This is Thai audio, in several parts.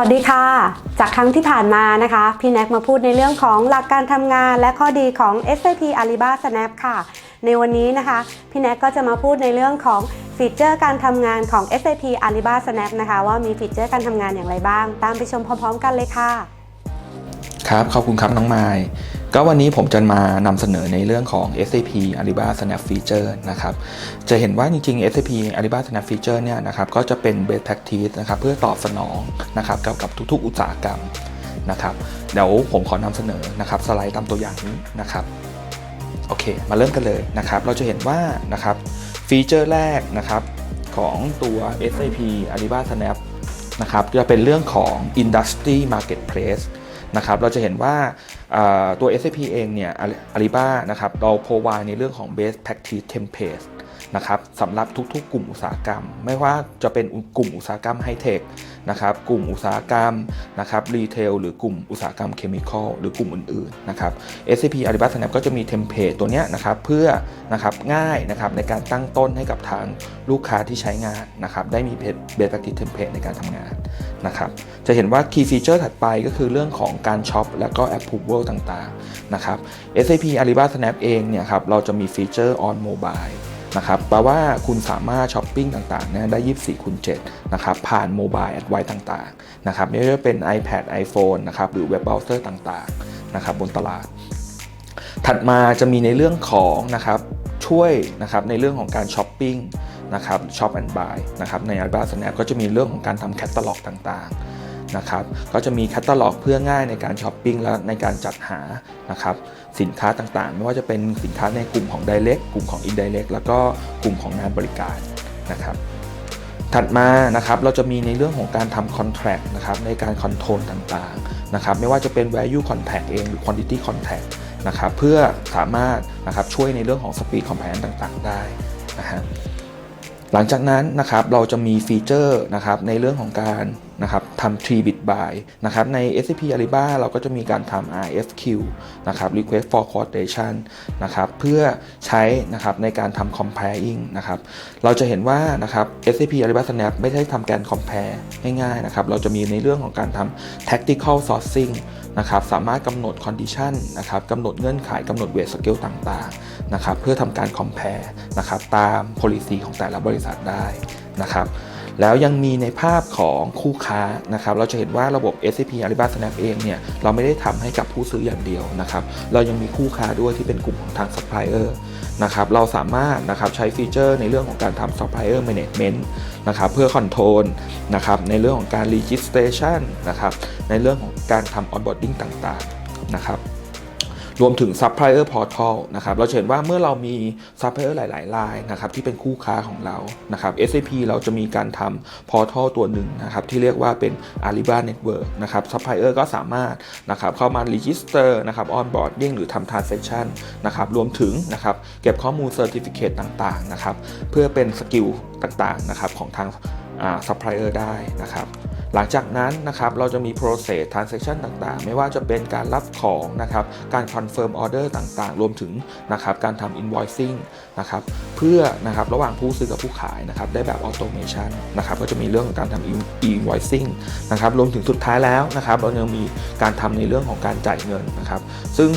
วัสดีค่ะ จากครั้งที่ผ่านมานะคะ พี่แน็กมาพูดในเรื่องของหลักการทำงานและข้อดีของ SAP Ariba Snap ค่ะ ในวันนี้นะคะ พี่แน็กก็จะมาพูดในเรื่องของฟีเจอร์การทำงานของ SAP Ariba Snap นะคะ ว่ามีฟีเจอร์การทำงานอย่างไรบ้าง ตามไปชมพร้อม ๆ กันเลยค่ะ ครับ ขอบคุณครับน้องไมาย ก็วันนี้ผมจะมานำเสนอในเรื่องของ SAP Ariba Snap Feature นะครับ จะเห็นว่าจริงๆ SAP Ariba Snap Feature เนี่ยนะครับก็จะเป็น best practice นะครับเพื่อตอบสนองนะครับกับกับทุกๆ อุตสาหกรรมนะครับ เดี๋ยวผมขอนำเสนอนะครับสไลด์ตามตัวอย่างนี้นะครับ โอเค มาเริ่มกันเลยนะครับ เราจะเห็นว่านะครับฟีเจอร์แรกนะครับของตัว SAP Ariba Snap นะครับจะเป็นเรื่องของ Industry Marketplace นะครับเราจะเห็นว่าตัว SAP เองเนี่ยอาลีบ้านะครับเราพรวายในเรื่องของ best practice template นะครับสำหรับทุกๆ กลุ่มอุตสาหกรรม ไม่ว่าจะเป็นกลุ่มอุตสาหกรรมไฮเทค นะครับกลุ่มอุตสาหกรรมนะครับรีเทลหรือกลุ่มอุตสาหกรรมเคมีคอลหรือกลุ่มอื่นๆนะครับ SAP Ariba Snap ก็จะมีเทมเพลตตัวเนี้ยนะครับเพื่อนะครับง่ายนะครับในการตั้งต้นให้กับทางลูกค้าที่ใช้งานนะครับได้มีเบส practice template ในการทำงานนะครับจะเห็นว่า key feature ถัดไปก็คือเรื่องของการช็อปและก็ approval ต่างๆนะครับ SAP Ariba Snap เองเนี่ยครับเราจะมีฟีเจอร์ on mobile นะครับแปลว่าคุณสามารถช้อปปิ้งต่างๆเนี่ยได้ 24คูณ7นะครับผ่านโมบายแอดไวต่างๆนะครับไม่ว่าจะเป็น iPad iPhone นะครับหรือเว็บเบราว์เซอร์ต่างๆนะครับบนตลาด ถัดมาจะมีในเรื่องของนะครับช่วยนะครับในเรื่องของการช้อปปิ้งนะครับช็อปแอนด์บายนะครับใน Alibaba Snap ก็จะมีเรื่องของการทำแคตตาล็อกต่างๆ นะครับก็จะมีแคตตาล็อกเพื่อง่ายในการช้อปปิ้งและในการจัดหานะครับสินค้าต่างๆ ไม่ว่าจะเป็นสินค้าในกลุ่มของ Direct กลุ่มของ Indirect แล้วก็กลุ่มของงานบริการนะครับถัดมานะครับเราจะมีในเรื่องของการทำ contract นะครับในการคอนโทรลต่างๆนะครับไม่ว่าจะเป็น value contract เองหรือ quantity contract นะครับเพื่อสามารถนะครับช่วยในเรื่องของ speed compliance ต่างๆ ได้นะฮะ หลังจากนั้นนะครับเราจะมีฟีเจอร์นะครับในเรื่องของการนะครับทำ3 bit buy นะครับใน SAP Ariba เราก็จะมีการทำ RFQ นะครับ request for quotation นะครับเพื่อใช้นะครับในการทำ comparing นะครับเราจะเห็นว่านะครับ SAP Ariba Snap ไม่ได้ทำการ compare ง่ายๆนะครับเราจะมีในเรื่องของการทำ tactical sourcing นะครับสามารถกำหนด condition นะครับกำหนดเงื่อนไขกำหนดเวทสเกลต่างๆนะครับเพื่อทำการ compare นะครับตาม policy ของแต่ละบริษัทได้นะครับ แล้วยังมีในภาพของคู่ค้านะครับ เราจะเห็นว่าระบบ SAP Ariba Snap เองเนี่ยเราไม่ได้ทำให้กับผู้ซื้ออย่างเดียวนะครับ เรายังมีคู่ค้าด้วยที่เป็นกลุ่มของทาง supplier นะครับ เราสามารถนะครับใช้ฟีเจอร์ในเรื่องของการทำ supplier management นะครับเพื่อ control นะครับในเรื่องของการ registration นะครับในเรื่องของการทำ onboarding ต่างๆนะครับ รวมถึง supplier portal นะครับเราเห็นว่าเมื่อเรามี supplier หลายๆรายนะครับที่เป็นคู่ค้าของเรานะครับ SAP เราจะมีการทำ portal ตัวหนึ่งนะครับที่เรียกว่าเป็น Ariba Network นะครับ supplier ก็สามารถนะครับเข้ามา register นะครับ onboarding หรือทำ transaction นะครับรวมถึงนะครับเก็บข้อมูล certificate ต่างๆนะครับเพื่อเป็นสกิลต่างๆนะครับของทางอ่า supplier ได้นะครับ หลังจากนั้นนะครับเราจะมี process transaction ต่างๆ ไม่ว่าจะเป็นการรับของนะครับการ confirm order ต่างๆ รวมถึงนะครับการทำ invoicing นะครับเพื่อนะครับระหว่างผู้ซื้อกับผู้ขายนะครับได้แบบ automation นะครับก็จะมีเรื่องของการทำ invoicing นะครับรวมถึงสุดท้ายแล้วนะครับเรายังมีการทำในเรื่องของการจ่ายเงินนะครับซึ่ง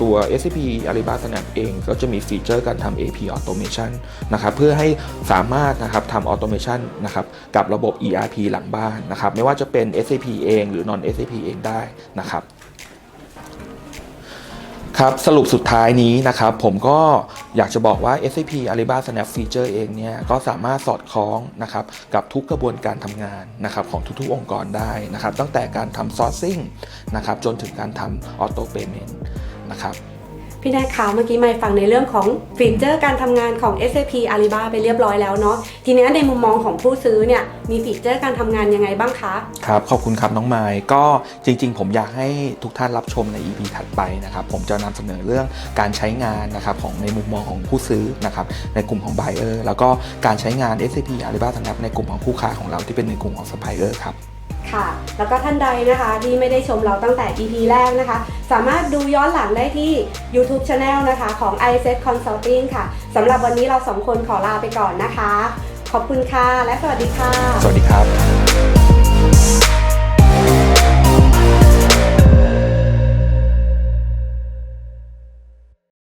ตัว SAP Ariba Snap เองก็จะมีฟีเจอร์การทำ AP Automation นะครับเพื่อให้สามารถนะครับทำ Automation นะครับกับระบบ ERP หลังบ้านนะครับไม่ว่าจะเป็น SAP เองหรือ non SAP เองได้นะครับครับสรุปสุดท้ายนี้นะครับผมก็อยากจะบอกว่า SAP Ariba Snap Feature เองเนี่ยก็สามารถสอดคล้องนะครับกับทุกกระบวนการทำงานนะครับของทุกๆองค์กรได้นะครับตั้งแต่การทำ sourcing นะครับจนถึงการทำ auto payment นะครับพี่แน็กคะเมื่อกี้ไม่ฟังในเรื่องของฟีเจอร์การทำงานของ SAP Ariba ไปเรียบร้อยแล้วเนาะทีนี้ในมุมมองของผู้ซื้อเนี่ยมีฟีเจอร์การทำงานยังไงบ้างคะ ครับ ขอบคุณครับน้องไมค์ก็จริงๆ ผมอยากให้ทุกท่านรับชมใน EP ถัดไปนะครับ ผมจะนำเสนอเรื่องการใช้งานนะครับของในมุมมองของผู้ซื้อนะครับในกลุ่มของ Buyer แล้วก็การใช้งาน SAP Ariba สำหรับในกลุ่มของคู่ค้าของเราที่เป็นในกลุ่มของ Supplier ครับ ค่ะ แล้วก็ท่านใดนะคะที่ไม่ได้ชมเราตั้งแต่ EP แรกนะคะ สามารถดูย้อนหลังได้ที่ YouTube Channel นะคะของ i s e t Consulting ค่ะสำหรับวันนี้เราสองคนขอลาไปก่อนนะคะ ขอบคุณค่ะ และสวัสดีค่ะ สวัสดีครับ